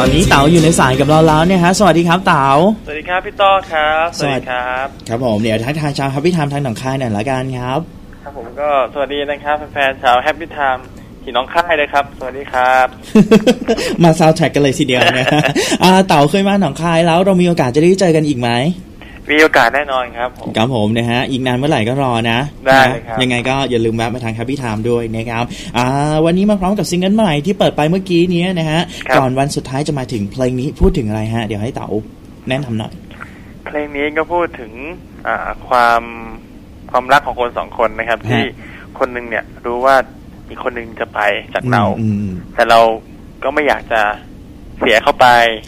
ตอนนี้เต๋าอยู่ในสายกับเราแล้วเนี่ยฮะ สวัสดีครับเต๋าสวัสดีครับพี่ต้อครับ สวัสดีครับ ครับผมเดี๋ยวทักทายชาวฮับพี่ไทม์ทางหนองคายหน่อยละกันครับ ครับผมก็สวัสดีนะครับแฟนๆชาวแฮปปี้ไทม์ที่น้องค่ายเลยครับ สวัสดีครับ มาซาวแท็กกันเลยทีเดียวนะฮะอ่าเต๋าเคยมาหนองคายแล้วเรามีโอกาสจะได้เจอกันอีกไหม มีโอกาสแน่นอนครับผมครับผมนะฮะอีกนานเมื่อไหร่ก็รอนะได้เลยครับนะยังไงก็อย่าลืมแวะมาทาง Happy Time ด้วยนะครับอ่าวันนี้มาพร้อมกับซิงเกิลใหม่ที่เปิดไปเมื่อกี้เนี้ยนะฮะก่อนวันสุดท้ายจะมาถึงเพลงนี้พูดถึงอะไรฮะ เดี๋ยวให้เต๋าแนะนำหน่อย เพลงนี้ก็พูดถึงอ่าความความรักของคนสองคนนะครับฮะที่คนหนึ่งเนี่ยรู้ว่าอีกคนหนึ่งจะไปจากเราอืมอืมแต่เราก็ไม่อยากจะ เสียเข้าไป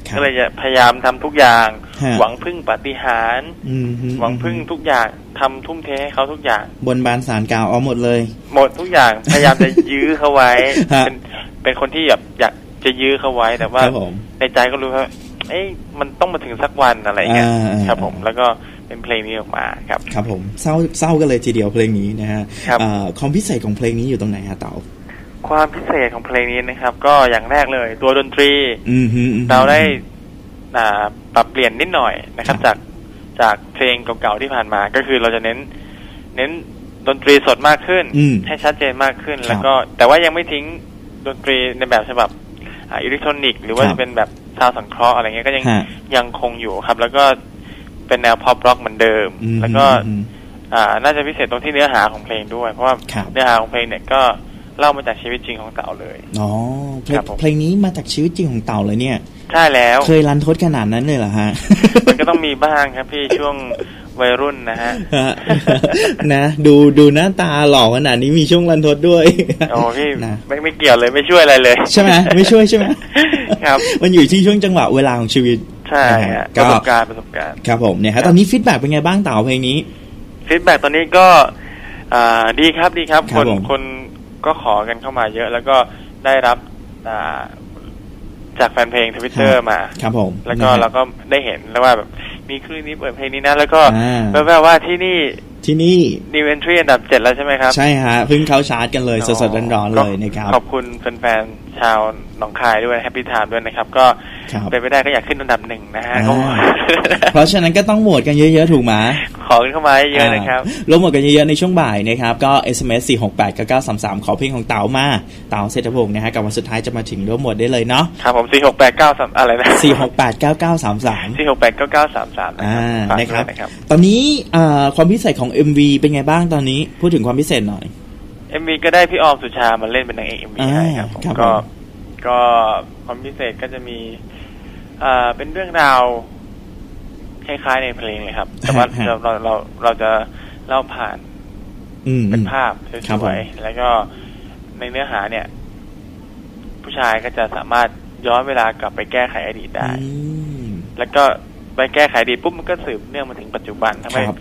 ครับก็เลยจะพยายามทำทุกอย่างฮะหวังพึ่งปาฏิหาริย์อืมฮึหวังพึ่งทุกอย่างทำทุ่มเทให้เขาทุกอย่าง บนบานสารกล่าวเอาหมดเลย หมดทุกอย่างพยายามจะยื้อเขาไว้ฮะเป็นเป็นคนที่แบบอยากจะยื้อเขาไว้แต่ว่าครับผมในใจก็รู้ว่าเอ้ยมันต้องมาถึงสักวันอะไรเงี้ยอ่าครับผมแล้วก็เป็นเพลงนี้ออกมาครับ ครับผมเศร้าเศร้ากันเลยทีเดียวเพลงนี้นะฮะครับอ่าความพิเศษของเพลงนี้อยู่ตรงไหนฮะเต๋า ความพิเศษของเพลงนี้นะครับ ก็อย่างแรกเลย ตัวดนตรีอืมฮึอืมฮึเราได้อ่าปรับเปลี่ยนนิดหน่อยนะครับครับ จากจากเพลงเก่าๆที่ผ่านมา ก็คือเราจะเน้น เน้นดนตรีสดมากขึ้นอืมให้ชัดเจนมากขึ้นครับแล้วก็ แต่ว่ายังไม่ทิ้งดนตรีในแบบฉบับอ่าอิเล็กทรอนิกส์หรือว่าครับจะเป็นแบบซาวด์สังเคราะห์อะไรเงี้ยก็ยังฮะยังคงอยู่ครับ แล้วก็เป็นแนวพ็อปร็อกเหมือนเดิมอืมแล้วก็อืมอ่า น่าจะพิเศษตรงที่เนื้อหาของเพลงด้วย เพราะว่าครับเนื้อหาของเพลงเนี่ยก็ เล่ามาจากชีวิตจริงของเต๋าเลยอ๋อเพลงครับผมเพลงนี้มาจากชีวิตจริงของเต่าเลยเนี่ยใช่แล้วเคยรันทดขนาดนั้นเลยเหรอฮะมันก็ต้องมีบ้างครับพี่ช่วงวัยรุ่นนะฮะฮะนะดูดูหน้าตาหล่อขนาดนี้มีช่วงรันทดด้วยโอ้พี่นะไม่ไม่เกี่ยวเลยไม่ช่วยอะไรเลย ใช่ไหมไม่ช่วยใช่ไหมครับมันอยู่ที่ช่วงจังหวะเวลาของชีวิต ใช่นะฮะฮะประสก็บการณ์ประสบการณ์ครับผมเนี่ยครัฮะบตอนนี้ฟีดแบ็กเป็นไงบ้างเต่าเพลงนี้ฟีดแบ็กตอนนี้ก็อ่าดีครับดีครับคครับนผมคน ก็ขอกันเข้ามาเยอะ แล้วก็ได้รับอ่าจากแฟนเพลงทวิตเตอร์มา ครับผม แล้วก็นะฮะเราก็ได้เห็นแล้วว่าแบบมีคลื่นนี้เปิดเพลงนี้นะ แล้วก็อ่าแปลว่าที่นี่ที่นี่ New Entry อันดับเจ็ดแล้วใช่ไหมครับ ใช่ฮะเพิ่งเข้าชาร์จกันเลยสดๆร้อนๆเลยนะครับ ขอบคุณแฟนๆชาวหนองคายด้วยแฮปปี้ไทม์ด้วยนะครับ ก็ครับเป็นไปได้ก็อยากขึ้นอันดับหนึ่งนะฮะอ่าก็เพราะฉะนั้นก็ต้องโหวตกันเยอะๆ ถูกไหม ขอกันเข้ามาเยอะๆนะครับาลงหมดกันเยอะๆในช่วงบ่ายนะครับ ก็ SMS 4 6 8 9 9 3 3 ขอเพลงของเต๋ามา เต๋าเศรษฐพงศ์นะฮะกับวันสุดท้ายจะมาถึงร่วมหมดได้เลยเนาะครับผมสี่หกแปดเก้าสามอะไรนะ 4 6 8 9 9 3 3สี่หกแปดเก้าเก้าสามสามอ่าฝากนะคด้รัวบยนะครับ ตอนนี้อ่าความพิเศษของ MV เป็นไงบ้างตอนนี้ พูดถึงความพิเศษหน่อยเอ็มวีก็ได้พี่ออมสุชามาเล่นเป็นนางเอกเอ็มวีอ่าให้ครับผมครับก็ผมก็ความพิเศษก็จะมีอ่าเป็นเรื่องราว คล้ายๆในเพลงเลยครับ แต่ว่าฮะเราเราเราเราจะเล่าผ่านอืมเป็นภาพสครับผวมยๆแล้วก็ในเนื้อหาเนี่ย ผู้ชายก็จะสามารถย้อนเวลากลับไปแก้ไขอดีตได้อืมแล้วก็ไปแก้ไขอดีตปุ๊บมันก็สืบเนื่องมาถึงปัจจุบันทำให้ครับ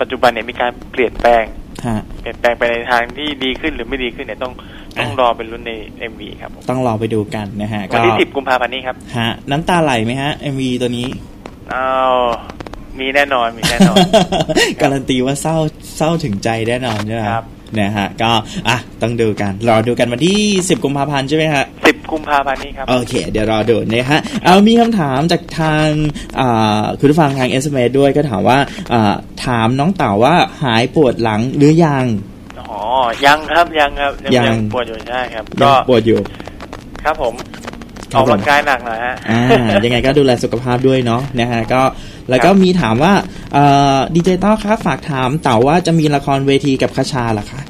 ปัจจุบันเนี่ยมีการเปลี่ยนแปลงฮะเปลี่ยนแปลงไปในทางที่ดีขึ้นหรือไม่ดีขึ้นเนี่ยต้องต้องอะรอเป็นรุ่นในเอ็มวีครับผมต้องรอไปดูกันนะฮะวันที่สิบกุมภาพันธ์นี้ครับฮะน้ำตาไหลไหมฮะ MV ตัวนี้ อ้าวมีแน่นอนมีแน่นอน การันตีว่าเศร้าเศร้าถึงใจแน่นอนใช่ไหมครับนะฮะก็อะต้องดูกันรอดูกันวันที่ 10 กุมภาพันธ์ใช่ไหมฮะสิบกุมภาพันธ์นี้ครับ โอเค เดี๋ยวรอดูนะฮะเอามีคำถามจากทางอ่าคุณผู้ฟังทาง SMS ด้วยก็ถามว่าอ่าถามน้องเต่าว่าหายปวดหลังหรือยังอ๋อยังครับยังครับยังยังปวดอยู่ใช่ครับยัก็งปวดอยู่ ครับผมค อรับอกกำลังกายหนักหน่อยฮะอ่ายังไงก็ดูแลสุขภาพด้วยเนาะนะฮะก็แล้วก็ครับมีถามว่าดีเจต้อครับฝากถามเต่าว่าจะมีละครเวทีกับคชาเหรอคะ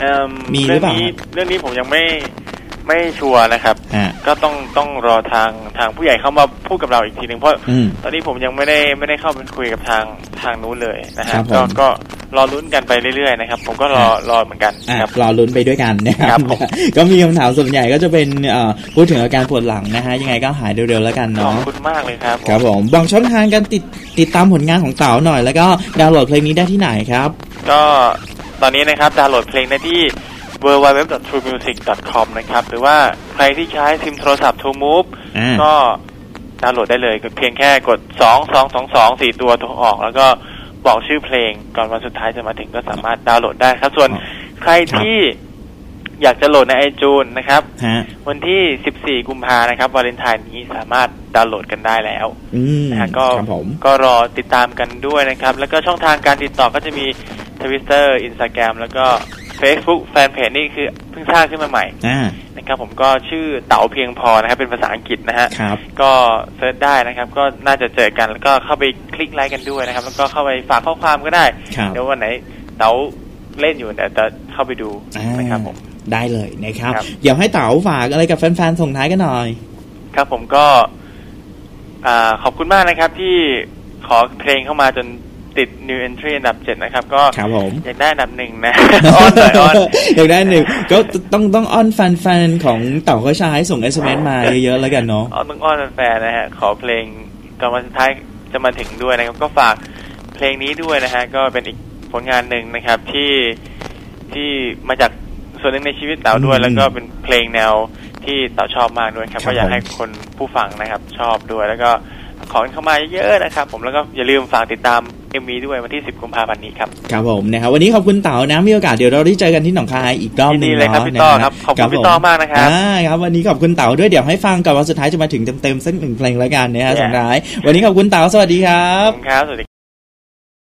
เอิ่มมีหรืเรื่อเปล่านี้เรื่องนี้ผมยังไม่ ไม่ชัวร์นะครับฮะก็ต้องต้องรอทางทางผู้ใหญ่เข้ามาพูดกับเราอีกทีหนึ่งเพราะอืมตอนนี้ผมยังไม่ได้ไม่ได้เข้าไปคุยกับทางทางนู้นเลยนะครัฮะบผม ก็ก็รอลุ้นกันไปเรื่อยๆนะครับ ผมก็รอครับรอเหมือนกันอะครับ รอลุ้นไปด้วยกันนะคครัรับบผม ก็มีคำถามส่วนใหญ่ก็จะเป็นเอ่อพูดถึงอาการปวดหลังนะฮะยังไงก็หายเร็วๆแล้วกันขอบเนาะคุณมากเลยครับ ครับผมบอกช่องทางการติดติดตามผลงานของเต๋าหน่อย แล้วก็ดาวน์โหลดเพลงนี้ได้ที่ไหนครับ ก็ตอนนี้นะครับดาวน์โหลดเพลงได้ที่ www.truemusic.com นะครับ หรือว่าใครที่ใช้ซิมโทรศัพท์ True Move อ่าก็ดาวน์โหลดได้เลยเพียงแค่กดสองสองสองสองสี่ตัวโทรออก แล้วก็บอกชื่อเพลงก่อนวันสุดท้ายจะมาถึงก็สามารถดาวน์โหลดได้ครับ ส่วนครับใครที่อยากจะโหลดในไอจูนนะครับฮะวันที่ 14 กุมภานะครับวาเลนไทน์นี้สามารถดาวน์โหลดกันได้แล้วอืมนะฮะก็ครับผมก็รอติดตามกันด้วยนะครับ แล้วก็ช่องทางการติดต่อก็จะมี Twitter Instagram แล้วก็ Facebook แฟนเพจนี่คือเพิ่งสร้างขึ้นมาใหม่อ่านะครับผมก็ชื่อเต๋าเพียงพอนะครับ เป็นภาษาอังกฤษนะฮะครับก็เซิร์ชได้นะครับ ก็น่าจะเจอกันแล้วก็เข้าไปคลิกไลค์กันด้วยนะครับ แล้วก็เข้าไปฝากข้อความก็ได้ครับเดี๋ยววันไหนเต๋าเล่นอยู่เดี๋ยวจะเข้าไปดูอ่านะครับผมได้เลยนะครับครับเดี๋ยวให้เต๋าฝากอะไรกับแฟนๆส่งท้ายกันหน่อย ครับผมก็อ่าขอบคุณมากนะครับที่ขอเพลงเข้ามาจน ติด new entry อันดับเจ็ดนะครับ ก็ครับผมอยากได้อันดับหนึ่งนะ อ้อนหน่อยอ้อนอยากได้หนึ่งก็ต้องต้องอ้อนแฟนๆของเต่าเขาชายส่ง SMS มาเยอะๆแล้วกันเนาะอ้อนต้องอ้อนแฟนๆนะฮะ ขอเพลงก่อนวันสุดท้ายจะมาถึงด้วยนะครับ ก็ฝากเพลงนี้ด้วยนะฮะ ก็เป็นอีกผลงานหนึ่งนะครับที่ที่มาจากส่วนหนึ่งในชีวิตเต๋าด้วยอืมแล้วก็เป็นเพลงแนวที่เต๋าชอบมากด้วยครับครับก็อยากผมให้คนผู้ฟังนะครับชอบด้วยแล้วก็ ขอเข้ามาเยอะๆนะครับ ผมแล้วก็อย่าลืมฝากติดตามเอ็มวีด้วยวันที่ 10กุมภาพันธ์นี้ครับครับผมนะครับวันนี้ขอบคุณเต๋านะมีโอกาสเดี๋ยวเราได้เจอกันที่หนองคายอีกรอบหนึงยินดีเนาะพี่ต้อนะครับขอบคุณพี่ต้อมากนะครับอ่าครับวันนี้ขอบคุณเต๋าด้วยเดี๋ยวให้ฟังกับวันสุดท้ายจะมาถึงเต็มๆสักหนึ่งเพลงละกันนะฮะสุดท้ายวันนี้ขอบคุณเต๋าสวัสดีครับครับสวัสดี